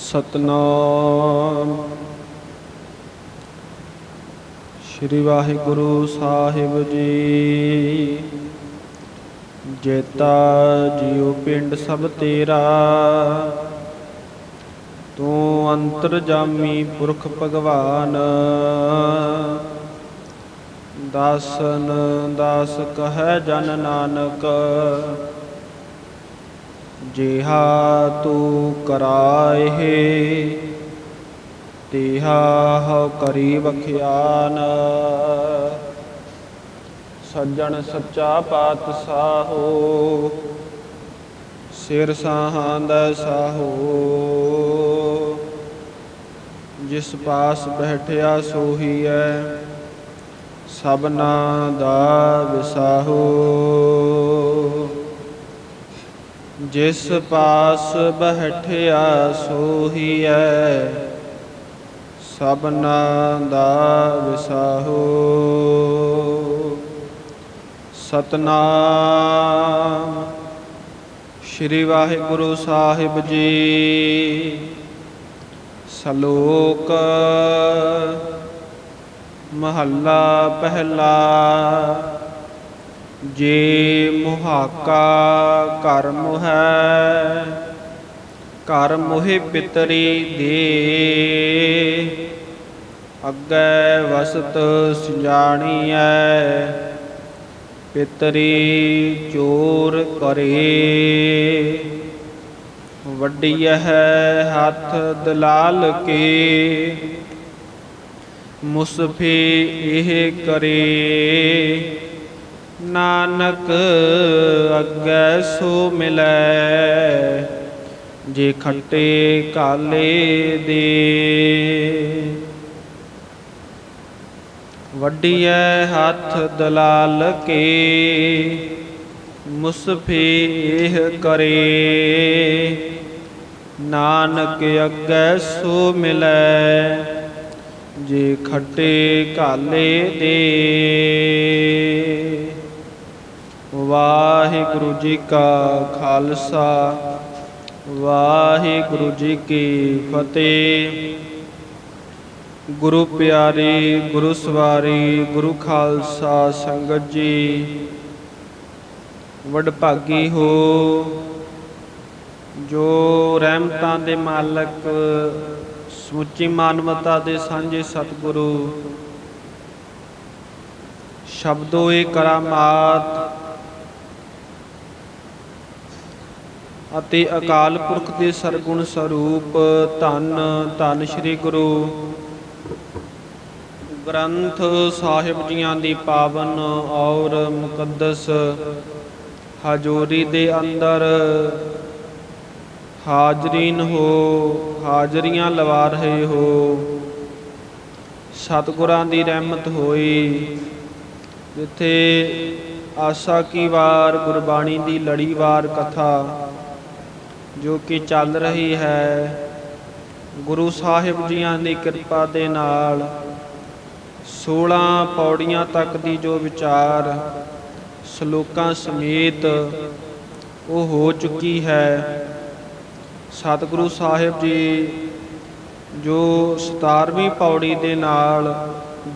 ਸਤਨਾਮ। ਸ੍ਰੀ ਵਾਹਿਗੁਰੂ ਸਾਹਿਬ ਜੀ, ਜੇਤਾ ਜਿਉ ਪਿੰਡ ਸਭ ਤੇਰਾ, ਤੂੰ ਅੰਤਰ ਜਾਮੀ ਪੁਰਖ ਭਗਵਾਨ। ਦਾਸਨ ਦਾਸ ਕਹੈ ਜਨ ਨਾਨਕ ਜਿਹਾ ਤੂੰ ਕਰਾਏ ਤਿਹਾ ਹਉ ਕਰੀ ਬਖਿਆਨ ਸੱਜਣ ਸੱਚਾ ਪਾਤਸ਼ਾਹੋ ਸਿਰ ਸਾਹਾਂਦਾ ਸਾਹੋ ਜਿਸ ਪਾਸ ਬੈਠਿਆ ਸੋਹੀ ਐ, ਸਭਨਾ ਦਾ ਵਿਸਾਹੋ ਜਿਸ ਪਾਸ ਬੈਠਿਆ ਸੋਹੀਐ, ਸਭਨਾ ਦਾ ਵਿਸਾਹੋ। ਸਤਨਾਮ ਸ੍ਰੀ ਵਾਹਿਗੁਰੂ ਸਾਹਿਬ ਜੀ, ਸ਼ਲੋਕ ਮਹੱਲਾ ਪਹਿਲਾ। ਜੇ ਮੁਹਾਕਾ ਕਰਮ ਹੈ, ਕਰਮ ਹੀ ਪਿਤਰੀ ਦੇ। ਅੱਗੇ ਵਸਤ ਸੁਜਾਣੀਐ, ਪਿਤਰੀ ਚੋਰ ਕਰੇ। ਵੱਡੀ ਹੈ ਹੱਥ ਦਲਾਲ ਕੇ, ਮੁਸਫੇ ਇਹ ਕਰੇ। ਨਾਨਕ ਅੱਗੇ ਸੋ ਮਿਲੈ, ਜੇ ਖੱਟੇ ਕਾਲੇ ਦੇ। ਵੱਡੀਐ ਹੱਥ ਦਲਾਲ ਕੇ, ਮੁਸਫੇ ਕਰੇ। ਨਾਨਕ ਅੱਗੇ ਸੋ ਮਿਲੈ, ਜੇ ਖੱਟੇ ਕਾਲੇ ਦੇ। ਵਾਹਿਗੁਰੂ ਜੀ ਕਾ ਖਾਲਸਾ, ਵਾਹਿਗੁਰੂ ਜੀ ਕੀ ਫਤਿਹ। ਗੁਰੂ ਪਿਆਰੀ, ਗੁਰੂ ਸਵਾਰੀ, ਗੁਰੂ ਖਾਲਸਾ ਸੰਗਤ ਜੀ, ਵਡਭਾਗੀ ਹੋ, ਜੋ ਰਹਿਮਤਾਂ ਦੇ ਮਾਲਕ, ਸਮੁੱਚੀ ਮਾਨਵਤਾ ਦੇ ਸਾਂਝੇ ਸਤਿਗੁਰੂ, ਸ਼ਬਦੋ ਸ਼ਬਦੋਏ ਕਰਾਮਾਤ ਅਤੇ ਅਕਾਲ ਪੁਰਖ ਦੇ ਸਰਗੁਣ ਸਰੂਪ ਧੰਨ ਧੰਨ ਸ੍ਰੀ ਗੁਰੂ। ਗ੍ਰੰਥ ਸਾਹਿਬ ਜੀਆਂ ਦੀ ਪਾਵਨ ਔਰ ਮੁਕੱਦਸ ਹਜੂਰੀ ਦੇ ਅੰਦਰ ਹਾਜ਼ਰੀਨ ਹੋ, ਹਾਜ਼ਰੀਆਂ ਲਵਾ ਰਹੇ ਹੋ। ਸਤਿਗੁਰਾਂ ਦੀ ਰਹਿਮਤ ਹੋਈ। ਜਿੱਥੇ ਆਸਾ ਕੀ ਵਾਰ ਗੁਰਬਾਣੀ ਦੀ ਲੜੀਵਾਰ ਕਥਾ ਜੋ ਕਿ ਚੱਲ ਰਹੀ ਹੈ। ਗੁਰੂ ਸਾਹਿਬ ਜੀਆਂ ਦੀ ਕਿਰਪਾ ਦੇ ਨਾਲ 16 ਪੌੜੀਆਂ ਤੱਕ ਦੀ ਜੋ ਵਿਚਾਰ ਸ਼ਲੋਕਾਂ ਸਮੇਤ ਉਹ ਹੋ ਚੁੱਕੀ ਹੈ। ਸਤਿਗੁਰੂ ਸਾਹਿਬ ਜੀ ਜੋ 17ਵੀਂ ਪੌੜੀ ਦੇ ਨਾਲ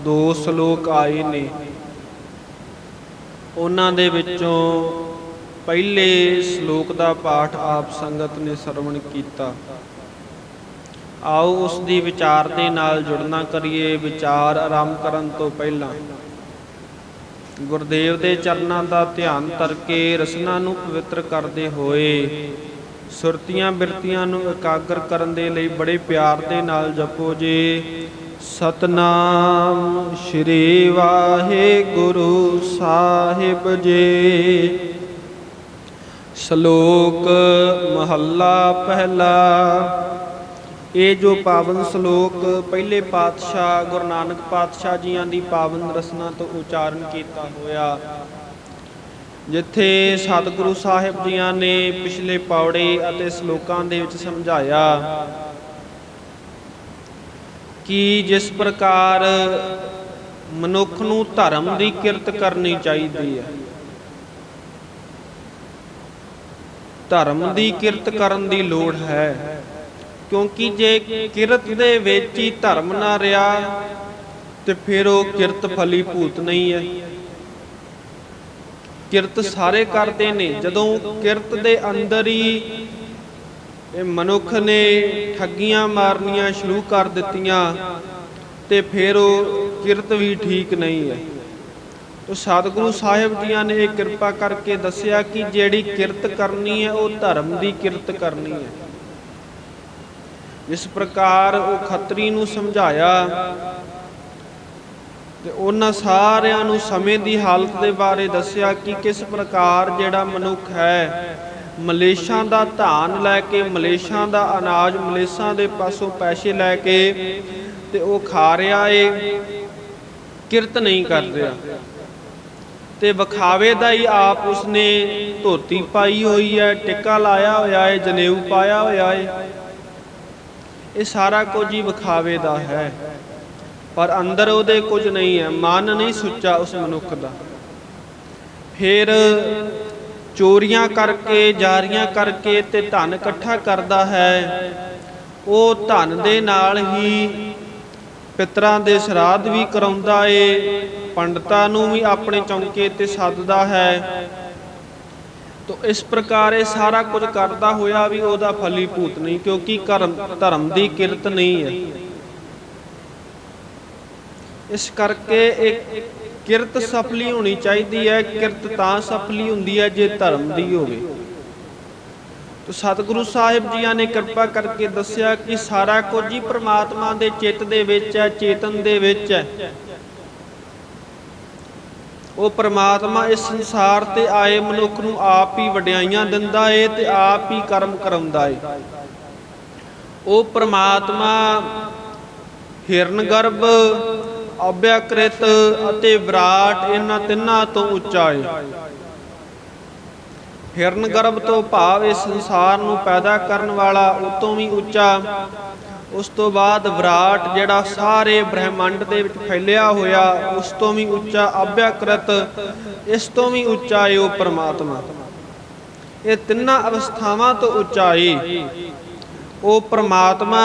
ਦੋ ਸ਼ਲੋਕ ਆਏ ਨੇ, ਉਹਨਾਂ ਦੇ ਵਿੱਚੋਂ ਪਹਿਲੇ ਸ਼ਲੋਕ ਦਾ ਪਾਠ ਆਪ ਸੰਗਤ ਨੇ ਸਰਵਣ ਕੀਤਾ। ਆਓ ਉਸ ਦੀ ਵਿਚਾਰ ਦੇ ਨਾਲ ਜੁੜਨਾ ਕਰੀਏ, ਵਿਚਾਰ ਆਰੰਭ ਕਰਨ ਤੋਂ ਪਹਿਲਾਂ। ਗੁਰਦੇਵ ਦੇ ਚਰਨਾਂ ਦਾ ਧਿਆਨ ਕਰਕੇ ਰਸਨਾ ਨੂੰ ਪਵਿੱਤਰ ਕਰਦੇ ਹੋਏ, ਸੁਰਤੀਆਂ ਬਿਰਤੀਆਂ ਨੂੰ ਇਕਾਗਰ ਕਰਨ ਦੇ ਲਈ ਬੜੇ ਪਿਆਰ ਦੇ ਨਾਲ ਜਪੋ ਜੀ। ਸਤਨਾਮ ਸ਼੍ਰੀ ਵਾਹਿਗੁਰੂ ਸਾਹਿਬ ਜੀ। ਸ਼ਲੋਕ ਮਹੱਲਾ ਪਹਿਲਾ। ਇਹ ਜੋ ਪਾਵਨ ਸ਼ਲੋਕ ਪਹਿਲੇ ਪਾਤਸ਼ਾਹ, ਗੁਰੂ ਨਾਨਕ ਪਾਤਸ਼ਾਹ ਜੀਆਂ ਦੀ ਪਾਵਨ ਰਸਨਾ ਤੋਂ ਉਚਾਰਨ ਕੀਤਾ ਹੋਇਆ, ਜਿੱਥੇ ਸਤਿਗੁਰੂ ਸਾਹਿਬ ਜੀਆਂ ਨੇ ਪਿਛਲੇ ਪੌੜੇ ਅਤੇ ਸ਼ਲੋਕਾਂ ਦੇ ਵਿੱਚ ਸਮਝਾਇਆ ਕਿ ਜਿਸ ਪ੍ਰਕਾਰ ਮਨੁੱਖ ਨੂੰ ਧਰਮ ਦੀ ਕਿਰਤ ਕਰਨੀ ਚਾਹੀਦੀ ਹੈ ਧਰਮ ਦੀ ਕਿਰਤ ਕਰਨ ਦੀ ਲੋੜ ਹੈ। ਕਿਉਂਕਿ ਜੇ ਕਿਰਤ ਦੇ ਵਿੱਚ ਹੀ ਧਰਮ ਨਾ ਰਿਹਾ, ਤੇ ਫਿਰ ਉਹ ਕਿਰਤ ਫਲੀ ਭੂਤ ਨਹੀਂ ਹੈ। ਕਿਰਤ ਸਾਰੇ ਕਰਦੇ ਨੇ। ਜਦੋਂ ਕਿਰਤ ਦੇ ਅੰਦਰ ਹੀ ਇਹ ਮਨੁੱਖ ਨੇ ਠੱਗੀਆਂ ਮਾਰਨੀਆਂ ਸ਼ੁਰੂ ਕਰ ਦਿੱਤੀਆਂ, ਤੇ ਫਿਰ ਉਹ ਕਿਰਤ ਵੀ ਠੀਕ ਨਹੀਂ ਹੈ। ਤੋ ਸਤਿਗੁਰੂ ਸਾਹਿਬ ਜੀਆਂ ਨੇ ਇਹ ਕਿਰਪਾ ਕਰਕੇ ਦੱਸਿਆ ਕਿ ਜਿਹੜੀ ਕਿਰਤ ਕਰਨੀ ਹੈ, ਉਹ ਧਰਮ ਦੀ ਕਿਰਤ ਕਰਨੀ ਹੈ। ਜਿਸ ਪ੍ਰਕਾਰ ਉਹ ਖੱਤਰੀ ਨੂੰ ਸਮਝਾਇਆ ਤੇ ਉਹਨਾਂ ਸਾਰਿਆਂ ਨੂੰ ਸਮੇਂ ਦੀ ਹਾਲਤ ਦੇ ਬਾਰੇ ਦੱਸਿਆ ਕਿ ਕਿਸ ਪ੍ਰਕਾਰ ਜਿਹੜਾ ਮਨੁੱਖ ਹੈ, ਮਲੇਸ਼ਾਂ ਦਾ ਧਾਨ ਲੈ ਕੇ, ਮਲੇਸ਼ਾਂ ਦਾ ਅਨਾਜ ਮਲੇਸ਼ਾਂ ਦੇ ਪਾਸੋਂ ਪੈਸੇ ਲੈ ਕੇ ਤੇ ਉਹ ਖਾ ਰਿਹਾ ਏ, ਕਿਰਤ ਨਹੀਂ ਕਰ ਰਿਹਾ। ਤੇ ਵਿਖਾਵੇ ਦਾ ਹੀ ਆਪ ਉਸਨੇ ਧੋਤੀ ਪਾਈ ਹੋਈ ਹੈ, ਟਿੱਕਾ ਲਾਇਆ ਹੋਇਆ ਹੈ, ਜਨੇਊ ਪਾਇਆ ਹੋਇਆ ਹੈ। ਇਹ ਸਾਰਾ ਕੁਝ ਹੀ ਵਿਖਾਵੇ ਦਾ ਹੈ। ਪਰ ਅੰਦਰ ਉਹਦੇ ਕੁਝ ਨਹੀਂ ਹੈ, ਮਨ ਨਹੀਂ ਸੁੱਚਾ ਉਸ ਮਨੁੱਖ ਦਾ। ਫਿਰ ਚੋਰੀਆਂ ਕਰਕੇ, ਜਾਰੀਆਂ ਕਰਕੇ ਤੇ ਧਨ ਇਕੱਠਾ ਕਰਦਾ ਹੈ, ਉਹ ਧਨ ਦੇ ਨਾਲ ਹੀ ਪਿਤਰਾਂ ਦੇ ਸ਼ਰਾਧ ਵੀ ਕਰਾਉਂਦਾ ਏ। ਪੰਡਤਾਂ ਨੂੰ ਵੀ ਆਪਣੇ ਚੌਂਕੇ ਤੇ ਸੱਦਦਾ ਹੈ। ਤੋ ਇਸ ਪ੍ਰਕਾਰ ਇਹ ਸਾਰਾ ਕੁਝ ਕਰਦਾ ਹੋਇਆ ਵੀ ਉਹਦਾ ਫਲੀ ਭੂਤ ਨਹੀਂ, ਕਿਉਂਕਿ ਕਰਮ, ਧਰਮ ਦੀ ਕਿਰਤ ਨਹੀਂ ਹੈ। ਇਸ ਕਰਕੇ ਇੱਕ ਕਿਰਤ ਸਫਲੀ ਹੋਣੀ ਚਾਹੀਦੀ ਹੈ, ਕਿਰਤ ਤਾਂ ਸਫਲੀ ਹੁੰਦੀ ਹੈ ਜੇ ਧਰਮ ਦੀ ਹੋਵੇ। ਤੋ ਸਤਿਗੁਰੂ ਸਾਹਿਬ ਜੀਆਂ ਨੇ ਕਿਰਪਾ ਕਰਕੇ ਦੱਸਿਆ ਕਿ ਸਾਰਾ ਕੁਝ ਹੀ ਪ੍ਰਮਾਤਮਾ ਦੇ ਚਿੱਤ ਦੇ ਵਿੱਚ ਹੈ, ਚੇਤਨ ਦੇ ਵਿੱਚ ਹੈ। ਉਹ ਪ੍ਰਮਾਤਮਾ ਇਸ ਸੰਸਾਰ ਤੇ ਆਏ ਮਨੁੱਖ ਨੂੰ ਆਪ ਹੀ ਵਡਿਆਈਆਂ ਦਿੰਦਾ ਏ ਤੇ ਆਪ ਹੀ ਕਰਮ ਕਰਾਉਂਦਾ ਏ। ਉਹ ਪ੍ਰਮਾਤਮਾ ਹਿਰਨਗਰਭ ਅਭਿਆਕ੍ਰਿਤ ਅਤੇ ਵਿਰਾਟ ਇਹਨਾਂ ਤਿੰਨਾਂ ਤੋਂ ਉੱਚਾ ਏ। ਹਿਰਨਗਰਭ ਤੋਂ ਭਾਵ ਇਸ ਸੰਸਾਰ ਨੂੰ ਪੈਦਾ ਕਰਨ ਵਾਲਾ ਉਤੋਂ ਵੀ ਉੱਚਾ ਉਸ ਤੋਂ ਬਾਅਦ ਵਿਰਾਟ ਜਿਹੜਾ ਸਾਰੇ ਬ੍ਰਹਿਮੰਡ ਦੇ ਵਿੱਚ ਫੈਲਿਆ ਹੋਇਆ, ਉਸ ਤੋਂ ਵੀ ਉੱਚਾ ਅਭਿਆਕ੍ਰਿਤ, ਇਸ ਤੋਂ ਵੀ ਉੱਚਾ ਏ ਉਹ ਪਰਮਾਤਮਾ। ਇਹ ਤਿੰਨਾਂ ਅਵਸਥਾਵਾਂ ਤੋਂ ਉੱਚਾ ਏ। ਉਹ ਪਰਮਾਤਮਾ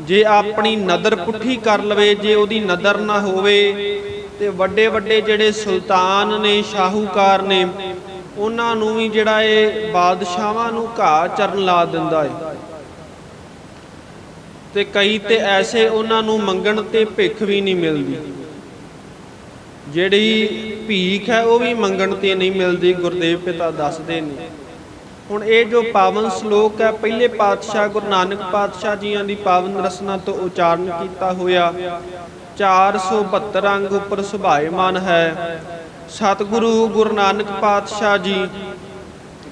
ਜੇ ਆਪਣੀ ਨਦਰ ਪੁੱਠੀ ਕਰ ਲਵੇ, ਜੇ ਉਹਦੀ ਨਦਰ ਨਾ ਹੋਵੇ, ਤੇ ਵੱਡੇ ਵੱਡੇ ਜਿਹੜੇ ਸੁਲਤਾਨ ਨੇ, ਸ਼ਾਹੂਕਾਰ ਨੇ, ਉਹਨਾਂ ਨੂੰ ਵੀ ਜਿਹੜਾ ਇਹ ਬਾਦਸ਼ਾਹਾਂ ਨੂੰ ਘਾਹ ਚਰਨ ਲਾ ਦਿੰਦਾ ਏ। ਤੇ ਕਈ ਤੇ ਐਸੇ ਉਹਨਾਂ ਨੂੰ ਮੰਗਣ ਤੇ ਭਿੱਖ ਵੀ ਨਹੀਂ ਮਿਲਦੀ। ਜਿਹੜੀ ਭੀਖ ਹੈ, ਉਹ ਵੀ ਮੰਗਣ ਤੇ ਨਹੀਂ ਮਿਲਦੀ, ਗੁਰਦੇਵ ਪਿਤਾ ਦੱਸਦੇ ਨੇ। ਹੁਣ ਇਹ ਜੋ ਪਾਵਨ ਸ਼ਲੋਕ ਹੈ, ਪਹਿਲੇ ਪਾਤਸ਼ਾਹ ਗੁਰੂ ਨਾਨਕ ਪਾਤਸ਼ਾਹ ਜੀਆਂ ਦੀ ਪਾਵਨ ਰਸਨਾ ਤੋਂ ਉਚਾਰਨ ਕੀਤਾ ਹੋਇਆ 472 ਅੰਗ ਉੱਪਰ ਸੁਭਾਏਮਾਨ ਹੈ। ਸਤਿਗੁਰੂ ਗੁਰੂ ਨਾਨਕ ਪਾਤਸ਼ਾਹ ਜੀ,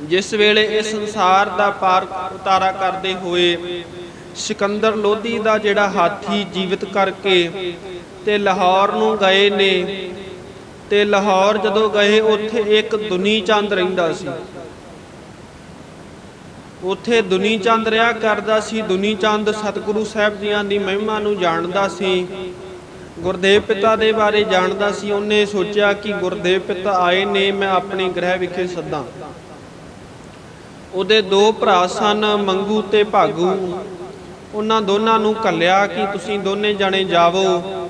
ਜਿਸ ਵੇਲੇ ਇਹ ਸੰਸਾਰ ਦਾ ਪਾਰ ਉਤਾਰਾ ਕਰਦੇ ਹੋਏ ਸਿਕੰਦਰ ਲੋਧੀ ਦਾ ਜਿਹੜਾ ਹਾਥੀ ਜੀਵਤ ਕਰਕੇ ਤੇ ਲਾਹੌਰ ਨੂੰ ਗਏ ਨੇ। ਤੇ ਲਾਹੌਰ ਜਦੋਂ ਗਏ, ਉੱਥੇ ਇੱਕ ਦੁਨੀ ਚੰਦ ਰਹਿੰਦਾ ਸੀ। ਉੱਥੇ ਦੁਨੀ ਚੰਦ ਰਿਹਾ ਕਰਦਾ ਸੀ। ਦੁਨੀ ਚੰਦ ਸਤਿਗੁਰੂ ਸਾਹਿਬ ਜੀਆਂ ਦੀ ਮਹਿਮਾ ਨੂੰ ਜਾਣਦਾ ਸੀ। ਗੁਰਦੇਵ ਪਿਤਾ ਦੇ ਬਾਰੇ ਜਾਣਦਾ ਸੀ। ਉਹਨੇ ਸੋਚਿਆ ਕਿ ਗੁਰਦੇਵ ਪਿਤਾ ਆਏ ਨੇ, ਮੈਂ ਆਪਣੇ ਗ੍ਰਹਿ ਵਿਖੇ ਸੱਦਾਂ। ਉਹਦੇ ਦੋ ਭਰਾ ਸਨ, ਮੰਗੂ ਤੇ ਭਾਗੂ। ਉਹਨਾਂ ਦੋਨਾਂ ਨੂੰ ਕੱਲਿਆ ਕਿ ਤੁਸੀਂ ਦੋਨੇ ਜਣੇ ਜਾਵੋ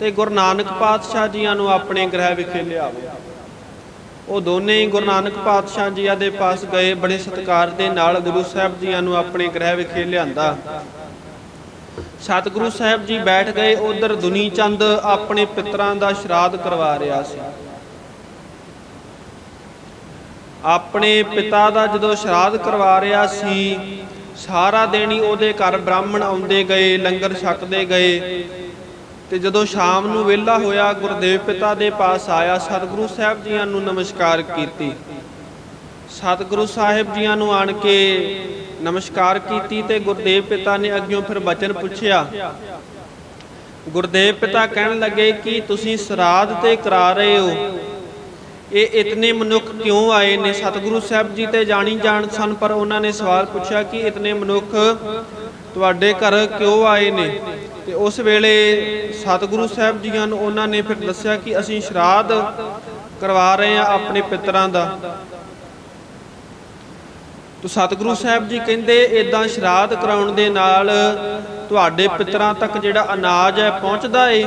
ਤੇ ਗੁਰੂ ਨਾਨਕ ਪਾਤਸ਼ਾਹ ਜੀਆਂ ਨੂੰ ਆਪਣੇ ਗ੍ਰਹਿ ਵਿਖੇ ਲਿਆਵੋ। ਉਹ ਦੋਨੇ ਹੀ ਗੁਰੂ ਨਾਨਕ ਪਾਤਸ਼ਾਹ ਜੀਆਂ ਦੇ ਪਾਸ ਗਏ, ਬੜੇ ਸਤਿਕਾਰ ਦੇ ਨਾਲ ਗੁਰੂ ਸਾਹਿਬ ਜੀਆਂ ਨੂੰ ਆਪਣੇ ਗ੍ਰਹਿ ਵਿਖੇ ਲਿਆਂਦਾ। ਸਤਿਗੁਰੂ ਸਾਹਿਬ ਜੀ ਬੈਠ ਗਏ, ਉਧਰ ਦੁਨੀ ਚੰਦ ਆਪਣੇ ਪਿਤਰਾਂ ਦਾ ਸ਼ਰਾਧ ਕਰਵਾ ਰਿਹਾ ਸੀ। ਆਪਣੇ ਪਿਤਾ ਦਾ ਜਦੋਂ ਸ਼ਰਾਧ ਕਰਵਾ ਰਿਹਾ ਸੀ ਸਾਰਾ ਦਿਨ ਹੀ ਉਹਦੇ ਘਰ ਬ੍ਰਾਹਮਣ ਆਉਂਦੇ ਗਏ, ਲੰਗਰ ਛਕਦੇ ਗਏ। ਤੇ ਜਦੋਂ ਸ਼ਾਮ ਨੂੰ ਵਿਹਲਾ ਹੋਇਆ, ਗੁਰਦੇਵ ਪਿਤਾ ਦੇ ਪਾਸ ਆਇਆ, ਸਤਿਗੁਰੂ ਸਾਹਿਬ ਜੀਆਂ ਨੂੰ ਨਮਸਕਾਰ ਕੀਤੀ। ਸਤਿਗੁਰੂ ਸਾਹਿਬ ਜੀਆਂ ਨੂੰ ਆਣ ਕੇ ਨਮਸਕਾਰ ਕੀਤੀ ਤੇ ਗੁਰਦੇਵ ਪਿਤਾ ਨੇ ਅੱਗਿਓਂ ਫਿਰ ਬਚਨ ਪੁੱਛਿਆ। ਗੁਰਦੇਵ ਪਿਤਾ ਕਹਿਣ ਲੱਗੇ ਕਿ ਤੁਸੀਂ ਸਰਾਧ ਤੇ ਕਰਾ ਰਹੇ ਹੋ। ਇਹ ਇਤਨੇ ਮਨੁੱਖ ਕਿਉਂ ਆਏ ਨੇ? ਸਤਿਗੁਰੂ ਸਾਹਿਬ ਜੀ ਤੇ ਜਾਣੀ ਜਾਣ ਸਨ, ਪਰ ਉਹਨਾਂ ਨੇ ਸਵਾਲ ਪੁੱਛਿਆ ਕਿ ਇਤਨੇ ਮਨੁੱਖ ਤੁਹਾਡੇ ਘਰ ਕਿਉਂ ਆਏ ਨੇ? ਤੇ ਉਸ ਵੇਲੇ ਸਤਿਗੁਰੂ ਸਾਹਿਬ ਜੀਆਂ ਨੂੰ ਉਹਨਾਂ ਨੇ ਫਿਰ ਦੱਸਿਆ ਕਿ ਅਸੀਂ ਸ਼ਰਾਧ ਕਰਵਾ ਰਹੇ ਹਾਂ ਆਪਣੇ ਪਿਤਰਾਂ ਦਾ। ਤੋ ਸਤਿਗੁਰੂ ਸਾਹਿਬ ਜੀ ਕਹਿੰਦੇ ਇਦਾਂ ਸ਼ਰਾਧ ਕਰਾਉਣ ਦੇ ਨਾਲ ਤੁਹਾਡੇ ਪਿਤਰਾਂ ਤੱਕ ਜਿਹੜਾ ਅਨਾਜ ਹੈ ਪਹੁੰਚਦਾ ਏ?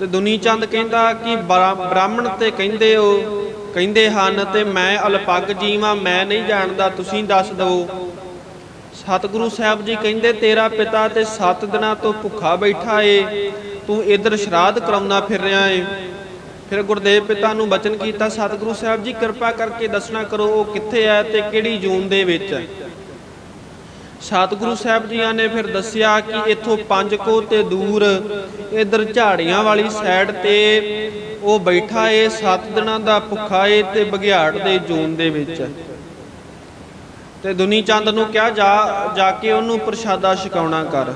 ਤੇ ਦੁਨੀ ਚੰਦ ਕਹਿੰਦਾ ਕਿ ਬਰਾ- ਬ੍ਰਾਹਮਣ ਤੇ ਕਹਿੰਦੇ ਹੋ, ਕਹਿੰਦੇ ਹਨ ਤੇ ਮੈਂ ਅਲਪਗ ਜੀਵਾਂ, ਮੈਂ ਨਹੀਂ ਜਾਣਦਾ, ਤੁਸੀਂ ਦੱਸ ਦਿਓ ਸਤਿਗੁਰੂ ਸਾਹਿਬ ਜੀ ਕਹਿੰਦੇ, ਤੇਰਾ ਪਿਤਾ ਤੇ 7 ਦਿਨਾਂ ਤੋਂ ਭੁੱਖਾ ਬੈਠਾ ਏ, ਤੂੰ ਇਧਰ ਸ਼ਰਾਧ ਕਰਾਉਣਾ ਫਿਰ ਰਿਹਾ ਏ। ਫਿਰ ਗੁਰਦੇਵ ਪਿਤਾ ਨੂੰ ਬਚਨ ਕੀਤਾ, ਸਤਿਗੁਰੂ ਸਾਹਿਬ ਜੀ ਕਿਰਪਾ ਕਰਕੇ ਦੱਸਣਾ ਕਰੋ, ਉਹ ਕਿੱਥੇ ਹੈ ਤੇ ਕਿਹੜੀ ਜੂਨ ਦੇ ਵਿੱਚ? ਹੈ ਸਤਿਗੁਰੂ ਸਾਹਿਬ ਜੀਆਂ ਨੇ ਫਿਰ ਦੱਸਿਆ ਕਿ ਇੱਥੋਂ ਪੰਜ ਕੋ ਤੇ ਦੂਰ ਇਧਰ ਝਾੜੀਆਂ ਵਾਲੀ ਸਾਈਡ ਤੇ ਉਹ ਬੈਠਾ ਏ 7 ਦਿਨਾਂ ਦਾ ਭੁੱਖਾ ਏ ਤੇ ਬਘਿਆੜ ਦੇ ਜੂਨ ਦੇ ਵਿੱਚ। ਤੇ ਦੁਨੀ ਚੰਦ ਨੂੰ ਕਿਹਾ, ਜਾ ਜਾ ਕੇ ਉਹਨੂੰ ਪ੍ਰਸ਼ਾਦਾ ਛਕਾਉਣਾ ਕਰ।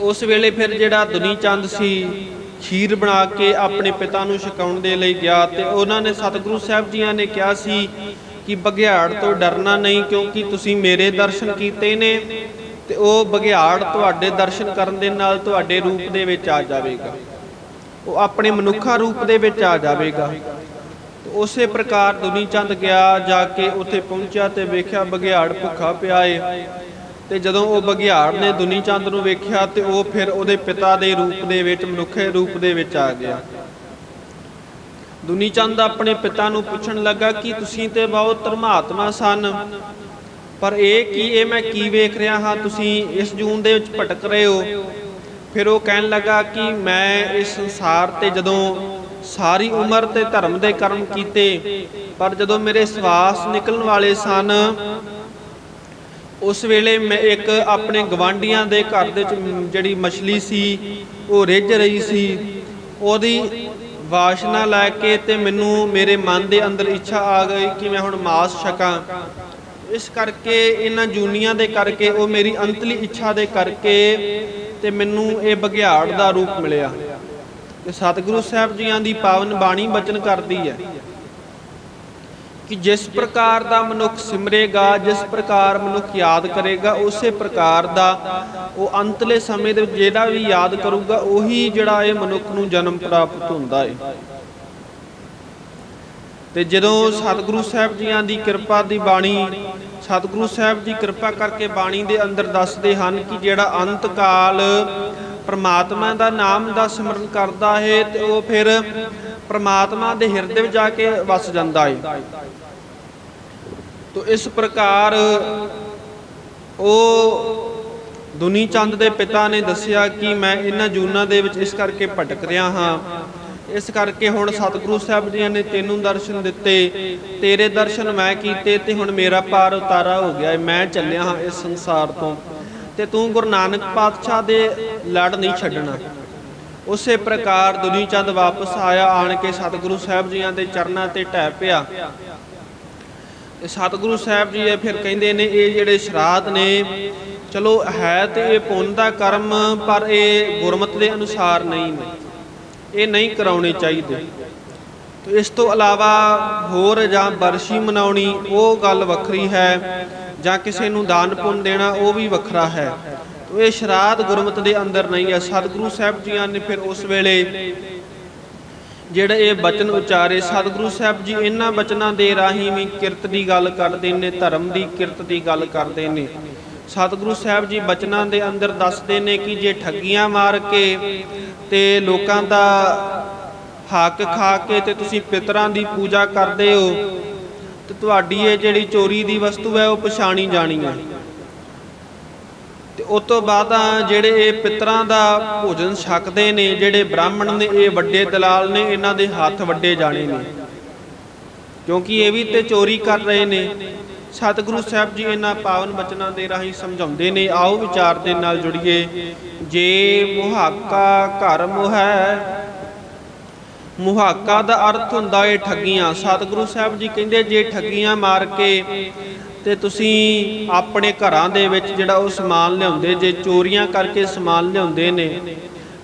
ਉਸ ਵੇਲੇ ਫਿਰ ਜਿਹੜਾ ਦੁਨੀ ਚੰਦ ਸੀ, ਖੀਰ ਬਣਾ ਕੇ ਆਪਣੇ ਪਿਤਾ ਨੂੰ ਛਕਾਉਣ ਦੇ ਲਈ ਗਿਆ ਤੇ ਉਹਨਾਂ ਨੇ ਸਤਿਗੁਰੂ ਸਾਹਿਬ ਜੀਆਂ ਨੇ ਕਿਹਾ ਸੀ ਕਿ ਬਘਿਆੜ ਤੋਂ ਡਰਨਾ ਨਹੀਂ ਕਿਉਂਕਿ ਤੁਸੀਂ ਮੇਰੇ ਦਰਸ਼ਨ ਕੀਤੇ ਨੇ ਤੇ ਉਹ ਬਘਿਆੜ ਤੁਹਾਡੇ ਦਰਸ਼ਨ ਕਰਨ ਦੇ ਨਾਲ ਤੁਹਾਡੇ ਰੂਪ ਦੇ ਵਿੱਚ ਆ ਜਾਵੇਗਾ। ਉਹ ਆਪਣੇ ਮਨੁੱਖਾ ਰੂਪ ਦੇ ਵਿੱਚ ਆ ਜਾਵੇਗਾ। ਉਸੇ ਪ੍ਰਕਾਰ ਦੁਨੀ ਚੰਦ ਗਿਆ ਜਾ ਕੇ ਉੱਥੇ ਪਹੁੰਚਿਆ ਤੇ ਵੇਖਿਆ ਬਘਿਆੜ ਭੁੱਖਾ ਪਿਆ ਏ। ਤੇ ਜਦੋਂ ਉਹ ਬਘਿਆੜ ਨੇ ਦੁਨੀ ਚੰਦ ਨੂੰ ਵੇਖਿਆ ਤੇ ਉਹ ਫਿਰ ਉਹਦੇ ਪਿਤਾ ਦੇ ਰੂਪ ਦੇ ਵਿੱਚ, ਮਨੁੱਖੇ ਰੂਪ ਦੇ ਵਿੱਚ ਆ ਗਿਆ। ਦੁਨੀ ਚੰਦ ਆਪਣੇ ਪਿਤਾ ਨੂੰ ਪੁੱਛਣ ਲੱਗਾ ਕਿ ਤੁਸੀਂ ਤੇ ਬਹੁਤ ਧਰਮਾਤਮਾ ਸਨ। ਪਰ ਇਹ ਕੀ, ਇਹ ਮੈਂ ਕੀ ਵੇਖ ਰਿਹਾ ਹਾਂ? ਤੁਸੀਂ ਇਸ ਜੂਨ ਦੇ ਵਿੱਚ ਭਟਕ ਰਹੇ ਹੋ। ਫਿਰ ਉਹ ਕਹਿਣ ਲੱਗਾ ਕਿ ਮੈਂ ਇਸ ਸੰਸਾਰ ਤੇ ਜਦੋਂ ਸਾਰੀ ਉਮਰ ਤੇ ਧਰਮ ਦੇ ਕਰਮ ਕੀਤੇ, ਪਰ ਜਦੋਂ ਮੇਰੇ ਸਵਾਸ ਨਿਕਲਣ ਵਾਲੇ ਸਨ, ਉਸ ਵੇਲੇ ਮੈਂ ਇੱਕ ਆਪਣੇ ਗਵਾਂਡੀਆਂ ਦੇ ਘਰ ਦੇ ਵਿੱਚ ਜਿਹੜੀ ਮਛਲੀ ਸੀ, ਉਹ ਰਿੱਝ ਰਹੀ ਸੀ। ਉਹਦੀ ਵਾਸ਼ਨਾ ਲੈ ਕੇ ਤੇ ਮੈਨੂੰ ਮੇਰੇ ਮਨ ਦੇ ਅੰਦਰ ਇੱਛਾ ਆ ਗਈ ਕਿ ਮੈਂ ਹੁਣ ਮਾਸ ਛਕਾਂ। ਇਸ ਕਰਕੇ ਇਹਨਾਂ ਜੂਨੀਆਂ ਦੇ ਕਰਕੇ, ਉਹ ਮੇਰੀ ਅੰਤਲੀ ਇੱਛਾ ਦੇ ਕਰਕੇ ਤੇ ਮੈਨੂੰ ਇਹ ਬਘਿਆੜ ਦਾ ਰੂਪ ਮਿਲਿਆ। ਤੇ ਸਤਿਗੁਰੂ ਸਾਹਿਬ ਜੀਆਂ ਦੀ ਪਾਵਨ ਬਾਣੀ ਬਚਨ ਕਰਦੀ ਹੈ। ਕਿ ਜਿਸ ਪ੍ਰਕਾਰ ਦਾ ਮਨੁੱਖ ਸਿਮਰੇਗਾ, ਜਿਸ ਪ੍ਰਕਾਰ ਮਨੁੱਖ ਯਾਦ ਕਰੇਗਾ, ਉਸੇ ਪ੍ਰਕਾਰ ਦਾ ਉਹ ਅੰਤਲੇ ਸਮੇਂ ਦੇ ਵਿੱਚ ਜਿਹੜਾ ਵੀ ਯਾਦ ਕਰੂਗਾ, ਉਹੀ ਜਿਹੜਾ ਇਹ ਮਨੁੱਖ ਨੂੰ ਜਨਮ ਪ੍ਰਾਪਤ ਹੁੰਦਾ ਹੈ ਤੇ ਜਦੋਂ ਸਤਿਗੁਰੂ ਸਾਹਿਬ ਜੀਆਂ ਦੀ ਕਿਰਪਾ ਦੀ ਬਾਣੀ, ਸਤਿਗੁਰੂ ਸਾਹਿਬ ਜੀ ਕਿਰਪਾ ਕਰਕੇ ਬਾਣੀ ਦੇ ਅੰਦਰ ਦੱਸਦੇ ਹਨ ਕਿ ਜਿਹੜਾ ਅੰਤ ਕਾਲ ਪਰਮਾਤਮਾ ਦਾ ਨਾਮ ਦਾ ਸਿਮਰਨ ਕਰਦਾ ਹੈ ਤੇ ਉਹ ਫਿਰ ਪ੍ਰਮਾਤਮਾ ਦੇ ਹਿਰਦੇ ਵਿੱਚ ਜਾ ਕੇ ਵਸ ਜਾਂਦਾ ਹੈ ਤੋ ਇਸ ਪ੍ਰਕਾਰ ਉਹ ਦੁਨੀ ਚੰਦ ਦੇ ਪਿਤਾ ਨੇ ਦੱਸਿਆ ਕਿ ਮੈਂ ਇਹਨਾਂ ਜੂਨਾਂ ਦੇ ਵਿੱਚ ਇਸ ਕਰਕੇ ਭਟਕ ਰਿਹਾ ਹਾਂ। ਇਸ ਕਰਕੇ ਹੁਣ ਸਤਿਗੁਰੂ ਸਾਹਿਬ ਜੀ ਨੇ ਤੈਨੂੰ ਦਰਸ਼ਨ ਦਿੱਤੇ, ਤੇਰੇ ਦਰਸ਼ਨ ਮੈਂ ਕੀਤੇ ਤੇ ਹੁਣ ਮੇਰਾ ਪਾਰ ਉਤਾਰਾ ਹੋ ਗਿਆ ਹੈ ਮੈਂ ਚੱਲਿਆ ਹਾਂ ਇਸ ਸੰਸਾਰ ਤੋਂ ਤੇ ਤੂੰ ਗੁਰੂ ਨਾਨਕ ਪਾਤਸ਼ਾਹ ਦੇ ਲੜ ਨਹੀਂ ਛੱਡਣਾ। ਉਸੇ ਪ੍ਰਕਾਰ ਦੁਨੀ ਚੰਦ ਵਾਪਸ ਆਇਆ, ਆਣ ਕੇ ਸਤਿਗੁਰੂ ਸਾਹਿਬ ਜੀਆਂ ਦੇ ਚਰਨਾਂ ਤੇ ਢਹਿ ਪਿਆ। ਤੇ ਸਤਿਗੁਰੂ ਸਾਹਿਬ ਜੀ ਇਹ ਫਿਰ ਕਹਿੰਦੇ ਨੇ, ਇਹ ਜਿਹੜੇ ਸ਼ਰਾਧ ਨੇ, ਚਲੋ ਹੈ ਤੇ ਇਹ ਪੁੰਨ ਦਾ ਕਰਮ, ਪਰ ਇਹ ਗੁਰਮਤ ਦੇ ਅਨੁਸਾਰ ਨਹੀਂ ਨੇ। ਇਹ ਨਹੀਂ ਕਰਾਉਣੇ ਚਾਹੀਦੇ। ਤੇ ਇਸ ਤੋਂ ਇਲਾਵਾ ਹੋਰ ਜਾਂ ਬਰਸ਼ੀ ਮਨਾਉਣੀ, ਉਹ ਗੱਲ ਵੱਖਰੀ ਹੈ, ਜਾਂ ਕਿਸੇ ਨੂੰ ਦਾਨ ਪੁੰਨ ਦੇਣਾ, ਉਹ ਵੀ ਵੱਖਰਾ ਹੈ। ਤੋ ਇਹ ਸ਼ਰਾਧ ਗੁਰਮਤ ਦੇ ਅੰਦਰ ਨਹੀਂ ਹੈ। ਸਤਿਗੁਰੂ ਸਾਹਿਬ ਜੀਆਂ ਨੇ ਫਿਰ ਉਸ ਵੇਲੇ ਜਿਹੜੇ ਇਹ ਬਚਨ ਉਚਾਰੇ, ਸਤਿਗੁਰੂ ਸਾਹਿਬ ਜੀ ਇਹਨਾਂ ਬਚਨਾਂ ਦੇ ਰਾਹੀਂ ਵੀ ਕਿਰਤ ਦੀ ਗੱਲ ਕਰਦੇ ਨੇ, ਧਰਮ ਦੀ ਕਿਰਤ ਦੀ ਗੱਲ ਕਰਦੇ ਨੇ। ਸਤਿਗੁਰੂ ਸਾਹਿਬ ਜੀ ਬਚਨਾਂ ਦੇ ਅੰਦਰ ਦੱਸਦੇ ਨੇ ਕਿ ਜੇ ਠੱਗੀਆਂ ਮਾਰ ਕੇ ਤੇ ਲੋਕਾਂ ਦਾ ਹੱਕ ਖਾ ਕੇ ਤੇ ਤੁਸੀਂ ਪਿਤਰਾਂ ਦੀ ਪੂਜਾ ਕਰਦੇ ਹੋ, ਤੇ ਤੁਹਾਡੀ ਇਹ ਜਿਹੜੀ ਚੋਰੀ ਦੀ ਵਸਤੂ ਹੈ ਉਹ ਪਛਾਣੀ ਜਾਣੀ ਹੈ। ਤੇ ਉਸ ਤੋਂ ਬਾਅਦ ਜਿਹੜੇ ਇਹ ਪਿਤਰਾਂ ਦਾ ਭੋਜਨ ਛਕਦੇ ਨੇ, ਜਿਹੜੇ ਬ੍ਰਾਹਮਣ ਨੇ, ਇਹ ਵੱਡੇ ਦਲਾਲ ਨੇ, ਇਹਨਾਂ ਦੇ ਹੱਥ ਵੱਡੇ ਜਾਣੇ ਨੇ। ਕਿਉਂਕਿ ਇਹ ਵੀ ਤੇ ਚੋਰੀ ਕਰ ਰਹੇ ਨੇ। ਸਤਿਗੁਰੂ ਸਾਹਿਬ ਜੀ ਇਹਨਾਂ ਪਾਵਨ ਬਚਨਾਂ ਦੇ ਰਾਹੀਂ ਸਮਝਾਉਂਦੇ ਨੇ, ਆਓ ਵਿਚਾਰ ਦੇ ਨਾਲ ਜੁੜੀਏ। ਜੇ ਮੁਹਾਕਾ ਘਰ ਮੁਹ ਹੈ, ਮੁਹਾਕਾ ਦਾ ਅਰਥ ਹੁੰਦਾ ਏ ਠੱਗੀਆਂ। ਸਤਿਗੁਰੂ ਸਾਹਿਬ ਜੀ ਕਹਿੰਦੇ, ਜੇ ਠੱਗੀਆਂ ਮਾਰ ਕੇ ਤੇ ਤੁਸੀਂ ਆਪਣੇ ਘਰਾਂ ਦੇ ਵਿੱਚ ਜਿਹੜਾ ਉਹ ਸਮਾਨ ਲਿਆਉਂਦੇ, ਜੇ ਚੋਰੀਆਂ ਕਰਕੇ ਸਮਾਨ ਲਿਆਉਂਦੇ ਨੇ,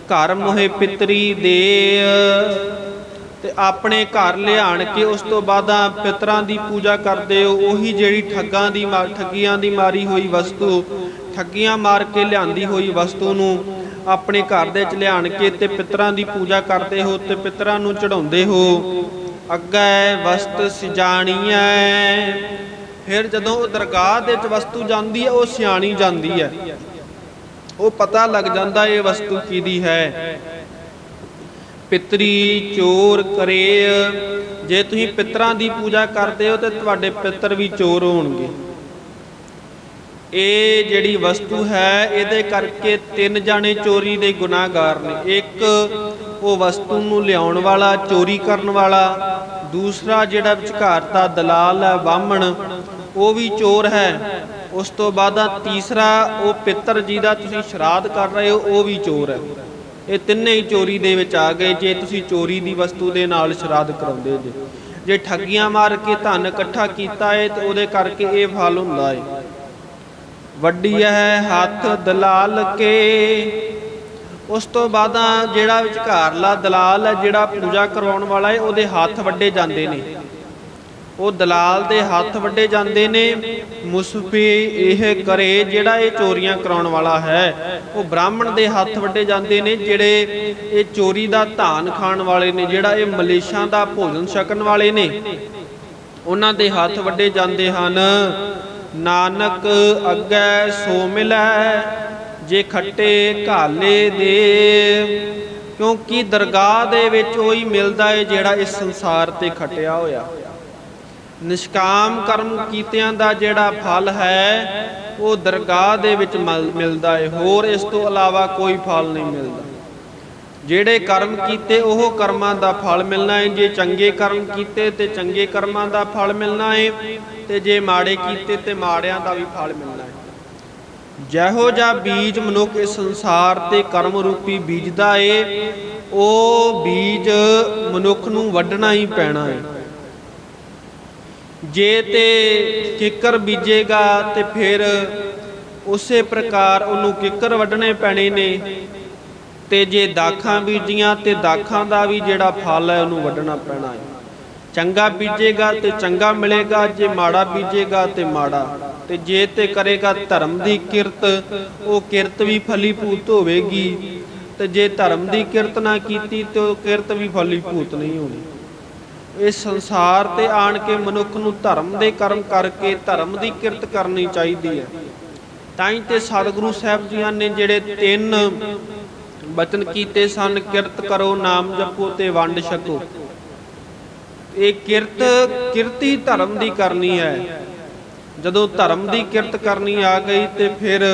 ਘਰ ਮੋਹੇ ਪਿਤਰੀ ਦੇ ਤੇ ਆਪਣੇ ਘਰ ਲਿਆਣ ਕੇ ਉਸ ਤੋਂ ਬਾਅਦ ਆ ਪਿਤਰਾਂ ਦੀ ਪੂਜਾ ਕਰਦੇ ਹੋ, ਉਹੀ ਜਿਹੜੀ ਠੱਗਾਂ ਦੀ ਮਾਰ ਠੱਗੀਆਂ ਦੀ ਮਾਰੀ ਹੋਈ ਵਸਤੂ, ਠੱਗੀਆਂ ਮਾਰ ਕੇ ਲਿਆਂਦੀ ਹੋਈ ਵਸਤੂ ਨੂੰ ਆਪਣੇ ਘਰ ਦੇ ਵਿੱਚ ਲਿਆਣ ਕੇ ਤੇ ਪਿਤਰਾਂ ਦੀ ਪੂਜਾ ਕਰਦੇ ਹੋ ਤੇ ਪਿਤਰਾਂ ਨੂੰ ਚੜਾਉਂਦੇ ਹੋ। ਅੱਗੇ ਵਸਤ ਸਿਜਾਣੀਐ ਫਿਰ ਜਦੋਂ ਉਹ ਦਰਗਾਹ ਦੇ ਵਿੱਚ ਵਸਤੂ ਜਾਂਦੀ ਹੈ, ਉਹ ਸਿਆਣੀ ਜਾਂਦੀ ਹੈ। ਉਹ ਪਤਾ ਲੱਗ ਜਾਂਦਾ ਇਹ ਵਸਤੂ ਕਿਹਦੀ ਹੈ। ਪਿਤਰੀ, ਚੋਰ ਕਰੇ ਜੇ ਤੁਸੀਂ ਪਿਤਰਾਂ ਦੀ ਪੂਜਾ ਕਰਦੇ ਹੋ ਤੇ ਤੁਹਾਡੇ ਪਿੱਤਰ ਵੀ ਚੋਰ ਹੋਣਗੇ। ਇਹ ਜਿਹੜੀ ਵਸਤੂ ਹੈ, ਇਹਦੇ ਕਰਕੇ ਤਿੰਨ ਜਾਣੇ ਚੋਰੀ ਦੇ ਗੁਨਾਹਗਾਰ ਨੇ। ਇੱਕ ਉਹ ਵਸਤੂ ਨੂੰ ਲਿਆਉਣ ਵਾਲਾ, ਚੋਰੀ ਕਰਨ ਵਾਲਾ, ਦੂਸਰਾ ਜਿਹੜਾ ਵਿਚਕਾਰ ਦਾ ਦਲਾਲ ਹੈ, ਬਾਹਮਣ ਉਹ ਵੀ ਚੋਰ ਹੈ। ਉਸ ਤੋਂ ਬਾਅਦ ਆ ਤੀਸਰਾ ਉਹ ਪਿੱਤਰ ਜੀ ਦਾ ਤੁਸੀਂ ਸ਼ਰਾਧ ਕਰ ਰਹੇ ਹੋ, ਉਹ ਵੀ ਚੋਰ ਹੈ। ਇਹ ਤਿੰਨੇ ਹੀ ਚੋਰੀ ਦੇ ਵਿੱਚ ਆ ਗਏ। ਜੇ ਤੁਸੀਂ ਚੋਰੀ ਦੀ ਵਸਤੂ ਦੇ ਨਾਲ ਸ਼ਰਾਧ ਕਰਾਉਂਦੇ ਜੇ। ਜੇ ਠੱਗੀਆਂ ਮਾਰ ਕੇ ਧਨ ਇਕੱਠਾ ਕੀਤਾ ਹੈ ਤੇ ਉਹਦੇ ਕਰਕੇ ਇਹ ਫਲ ਹੁੰਦਾ ਹੈ ਵੱਡੀ ਹੈ ਹੱਥ ਦਲਾਲ ਕੇ। ਉਸ ਤੋਂ ਬਾਅਦ ਜਿਹੜਾ ਵਿਚਕਾਰਲਾ ਦਲਾਲ ਹੈ, ਜਿਹੜਾ ਪੂਜਾ ਕਰਵਾਉਣ ਵਾਲਾ ਹੈ ਉਹਦੇ ਹੱਥ ਵੱਡੇ ਜਾਂਦੇ ਨੇ। ਉਹ ਦਲਾਲ ਦੇ ਹੱਥ ਵੱਡੇ ਜਾਂਦੇ ਨੇ। ਮੁਸਫੀ ਇਹ ਕਰੇ ਜਿਹੜਾ ਇਹ ਚੋਰੀਆਂ ਕਰਾਉਣ ਵਾਲਾ ਹੈ। ਉਹ ਬ੍ਰਾਹਮਣ ਦੇ ਹੱਥ ਵੱਡੇ ਜਾਂਦੇ ਨੇ ਜਿਹੜੇ ਇਹ ਚੋਰੀ ਦਾ ਧਾਨ ਖਾਣ ਵਾਲੇ ਨੇ, ਜਿਹੜਾ ਇਹ ਮਲੇਸ਼ਾਂ ਦਾ ਭੋਜਨ ਛਕਣ ਵਾਲੇ ਨੇ। ਉਹਨਾਂ ਦੇ ਹੱਥ ਵੱਡੇ ਜਾਂਦੇ ਹਨ। ਨਾਨਕ ਅੱਗੇ ਸੋ ਮਿਲੈ, ਜੇ ਖੱਟੇ ਘਾਲੇ ਦੇ। ਕਿਉਂਕਿ ਦਰਗਾਹ ਦੇ ਵਿੱਚ ਉਹੀ ਮਿਲਦਾ ਹੈ ਜਿਹੜਾ ਇਸ ਸੰਸਾਰ ਤੇ ਖਟਿਆ ਹੋਇਆ। ਨਿਸ਼ਕਾਮ ਕਰਮ ਕੀਤਿਆਂ ਦਾ ਜਿਹੜਾ ਫਲ ਹੈ, ਉਹ ਦਰਗਾਹ ਦੇ ਵਿੱਚ ਮਲ- ਮਿਲਦਾ ਹੈ ਹੋਰ ਇਸ ਤੋਂ ਇਲਾਵਾ ਕੋਈ ਫਲ ਨਹੀਂ ਮਿਲਦਾ। ਜਿਹੜੇ ਕਰਮ ਕੀਤੇ, ਉਹ ਕਰਮਾਂ ਦਾ ਫਲ ਮਿਲਣਾ ਹੈ ਜੇ ਚੰਗੇ ਕਰਮ ਕੀਤੇ, ਤੇ ਚੰਗੇ ਕਰਮਾਂ ਦਾ ਫਲ ਮਿਲਣਾ ਹੈ ਤੇ ਜੇ ਮਾੜੇ ਕੀਤੇ, ਤੇ ਮਾੜਿਆਂ ਦਾ ਵੀ ਫਲ ਮਿਲਣਾ ਹੈ ਜਿਹੋ ਜਿਹਾ ਬੀਜ ਮਨੁੱਖ ਇਸ ਸੰਸਾਰ ਤੇ ਕਰਮ ਰੂਪੀ ਬੀਜਦਾ ਏ, ਉਹ ਬੀਜ ਮਨੁੱਖ ਨੂੰ ਵੱਢਣਾ ਹੀ ਪੈਣਾ ਹੈ ਜੇ ਤੇ ਕਿੱਕਰ ਬੀਜੇਗਾ ਤੇ ਫਿਰ ਉਸੇ ਪ੍ਰਕਾਰ ਉਹਨੂੰ ਕਿੱਕਰ ਵੱਢਣੇ ਪੈਣੇ ਨੇ। ਤੇ ਜੇ ਦਾਖਾਂ ਬੀਜੀਆਂ ਤੇ ਦਾਖਾਂ ਦਾ ਵੀ ਜਿਹੜਾ ਫਲ ਹੈ ਉਹਨੂੰ ਵੱਢਣਾ ਪੈਣਾ ਹੈ। ਚੰਗਾ ਬੀਜੇਗਾ ਤੇ ਚੰਗਾ ਮਿਲੇਗਾ, ਜੇ ਮਾੜਾ ਬੀਜੇਗਾ ਤੇ ਮਾੜਾ। ਤੇ ਜੇ ਤੇ ਕਰੇਗਾ ਧਰਮ ਦੀ ਕਿਰਤ, ਉਹ ਕਿਰਤ ਵੀ ਫਲੀਭੂਤ ਹੋਵੇਗੀ। ਤੇ ਜੇ ਧਰਮ ਦੀ ਕਿਰਤ ਨਾ ਕੀਤੀ ਤੇ ਉਹ ਕਿਰਤ ਵੀ ਫਲੀਭੂਤ ਨਹੀਂ ਹੋਣੀ। ਇਸ ਸੰਸਾਰ ਤੇ ਆਣ ਕੇ ਮਨੁੱਖ ਨੂੰ ਧਰਮ ਦੇ ਕਰਮ ਕਰਕੇ ਧਰਮ ਦੀ ਕਿਰਤ ਕਰਨੀ ਚਾਹੀਦੀ ਹੈ। ਤਾਂ ਹੀ ਤੇ ਸਤਿਗੁਰੂ ਸਾਹਿਬ ਜੀਆਂ ਨੇ ਜਿਹੜੇ ਤਿੰਨ ਬਚਨ ਕੀਤੇ ਸਨ, ਕਿਰਤ ਕਰੋ, ਨਾਮ ਜਪੋ ਤੇ ਵੰਡ ਛਕੋ। ਇਹ ਕਿਰਤ ਕਿਰਤੀ ਧਰਮ ਦੀ ਕਰਨੀ ਹੈ। ਜਦੋਂ ਧਰਮ ਦੀ ਕਿਰਤ ਕਰਨੀ ਆ ਗਈ ਤੇ ਫਿਰ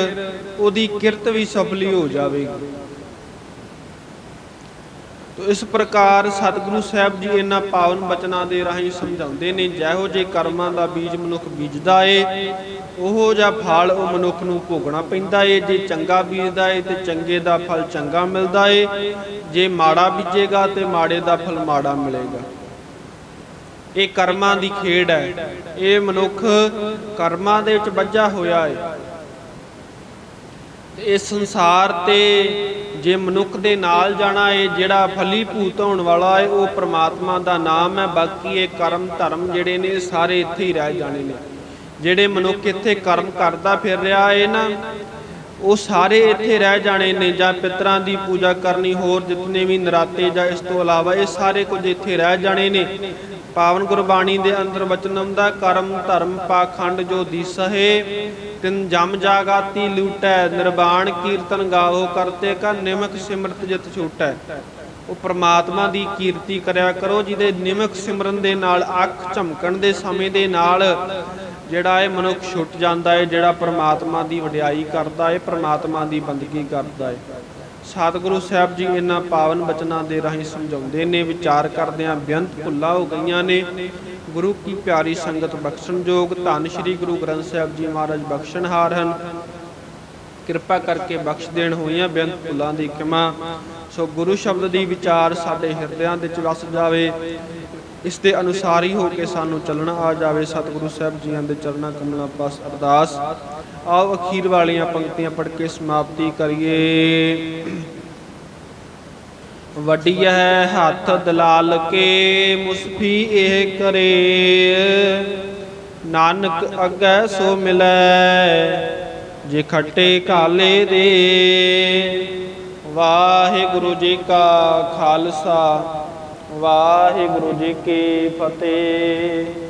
ਉਹਦੀ ਕਿਰਤ ਵੀ ਸਫਲੀ ਹੋ ਜਾਵੇਗੀ। ਤੋ ਇਸ ਪ੍ਰਕਾਰ ਸਤਿਗੁਰੂ ਸਾਹਿਬ ਜੀ ਇਹਨਾਂ ਪਾਵਨ ਬਚਨਾਂ ਦੇ ਰਾਹੀਂ ਸਮਝਾਉਂਦੇ ਨੇ, ਜਿਹੋ ਜੇ ਕਰਮਾਂ ਦਾ ਬੀਜ ਮਨੁੱਖ ਬੀਜਦਾ ਏ, ਉਹੋ ਜਿਹਾ ਫਲ ਉਹ ਮਨੁੱਖ ਨੂੰ ਭੋਗਣਾ ਪੈਂਦਾ ਏ, ਜੇ ਚੰਗਾ ਬੀਜਦਾ ਏ ਤੇ ਚੰਗੇ ਦਾ ਫਲ ਚੰਗਾ ਮਿਲਦਾ ਏ, ਜੇ ਮਾੜਾ ਬੀਜੇਗਾ ਤੇ ਮਾੜੇ ਦਾ ਫਲ ਮਾੜਾ ਮਿਲੇਗਾ। ਇਹ ਕਰਮਾਂ ਦੀ ਖੇਡ ਹੈ, ਇਹ ਮਨੁੱਖ ਕਰਮਾਂ ਦੇ ਵਿੱਚ ਵੱਜਾ ਹੋਇਆ ਹੈ ਤੇ ਇਸ ਸੰਸਾਰ ਤੇ ਜੇ ਮਨੁੱਖ ਦੇ ਨਾਲ ਜਾਣਾ ਹੈ ਜਿਹੜਾ ਫਲੀਭੂਤ ਹੋਣ ਵਾਲਾ ਹੈ ਉਹ ਪ੍ਰਮਾਤਮਾ ਦਾ ਨਾਮ ਹੈ। ਬਾਕੀ ਇਹ ਕਰਮ ਧਰਮ ਜਿਹੜੇ ਨੇ ਸਾਰੇ ਇੱਥੇ ਹੀ ਰਹਿ ਜਾਣੇ ਨੇ। ਜਿਹੜੇ ਮਨੁੱਖ ਇੱਥੇ ਕਰਮ ਕਰਦਾ ਫਿਰ ਰਿਹਾ ਹੈ ਨਾ ਉਹ ਸਾਰੇ ਇੱਥੇ ਰਹਿ ਜਾਣੇ ਨੇ ਜਾਂ ਪਿਤਰਾਂ ਦੀ ਪੂਜਾ ਕਰਨੀ, ਹੋਰ ਜਿਤਨੇ ਵੀ ਨਰਾਤੇ ਜਾਂ ਇਸ ਤੋਂ ਇਲਾਵਾ ਇਹ ਸਾਰੇ ਕੁਝ ਇੱਥੇ ਰਹਿ ਜਾਣੇ ਨੇ। ਪਾਵਨ ਗੁਰਬਾਣੀ ਦੇ ਅੰਦਰ ਵਚਨ ਹੁੰਦਾ ਕਰਮ ਧਰਮ ਪਾਖੰਡ ਜੋ ਦੀਸਹੇ ਤਿਨ ਜਮ ਜਾਗਾਤੀ ਲੂਟੈ, ਨਿਰਵਾਣ ਕੀਰਤਨ ਗਾਵੋ ਕਰਤੇ ਕਾ ਨਿਮਕ ਸਿਮਰਤ ਜਿਤ ਛੂਟੈ। ਉਹ ਪ੍ਰਮਾਤਮਾ ਦੀ ਕੀਰਤੀ ਕਰਿਆ ਕਰੋ, ਜਿਹਦੇ ਨਿਮਕ ਸਿਮਰਨ ਦੇ ਨਾਲ, ਅੱਖ ਝਮਕਣ ਦੇ ਸਮੇਂ ਦੇ ਨਾਲ ਜਿਹੜਾ ਇਹ ਮਨੁੱਖ ਛੁੱਟ ਜਾਂਦਾ ਹੈ ਜਿਹੜਾ ਪ੍ਰਮਾਤਮਾ ਦੀ ਵਡਿਆਈ ਕਰਦਾ ਹੈ ਪ੍ਰਮਾਤਮਾ ਦੀ ਬੰਦਗੀ ਕਰਦਾ ਹੈ ਸਤਿਗੁਰੂ ਸਾਹਿਬ ਜੀ ਇਹਨਾਂ ਪਾਵਨ ਬਚਨਾਂ ਦੇ ਰਾਹੀਂ ਸਮਝਾਉਂਦੇ ਨੇ, ਵਿਚਾਰ ਕਰਦਿਆਂ ਬੇਅੰਤ ਭੁੱਲਾ ਹੋ ਗਈਆਂ ਨੇ। ਗੁਰੂ ਕੀ ਪਿਆਰੀ ਸੰਗਤ ਬਖਸ਼ਣਯੋਗ ਧੰਨ ਸ਼੍ਰੀ ਗੁਰੂ ਗ੍ਰੰਥ ਸਾਹਿਬ ਜੀ ਮਹਾਰਾਜ ਬਖਸ਼ਣਹਾਰ ਹਨ। ਕਿਰਪਾ ਕਰਕੇ ਬਖਸ਼ ਦੇਣ ਹੋਈਆਂ ਬੇਅੰਤ ਭੁੱਲਾਂ ਦੀ ਖਿਮਾ ਸੋ ਗੁਰੂ ਸ਼ਬਦ ਦੀ ਵਿਚਾਰ ਸਾਡੇ ਹਿਰਦਿਆਂ ਦੇ ਵਿੱਚ ਵਸ ਜਾਵੇ। ਇਸ ਦੇ ਅਨੁਸਾਰ ਹੀ ਹੋ ਕੇ ਸਾਨੂੰ ਚੱਲਣਾ ਆ ਜਾਵੇ। ਸਤਿਗੁਰੂ ਸਾਹਿਬ ਜੀਆਂ ਦੇ ਚਰਨਾਂ ਕਮਲਾਂ ਪਾਸ ਅਰਦਾਸ। ਆਓ ਅਖੀਰ ਵਾਲੀਆਂ ਪੰਕਤੀਆਂ ਪੜ੍ਹ ਕੇ ਸਮਾਪਤੀ ਕਰੀਏ। ਵੱਡੀ ਹੈ ਹੱਥ ਦਲਾਲ ਕੇ, ਮੁਸਫੀ ਇਹ ਕਰੇ। ਨਾਨਕ ਅੱਗੇ ਸੋ ਮਿਲੈ, ਜੇ ਖੱਟੇ ਕਾਲੇ ਦੇ। ਵਾਹਿਗੁਰੂ ਜੀ ਕਾ ਖਾਲਸਾ। ਵਾਹਿਗੁਰੂ ਜੀ ਕੀ ਫਤਿਹ।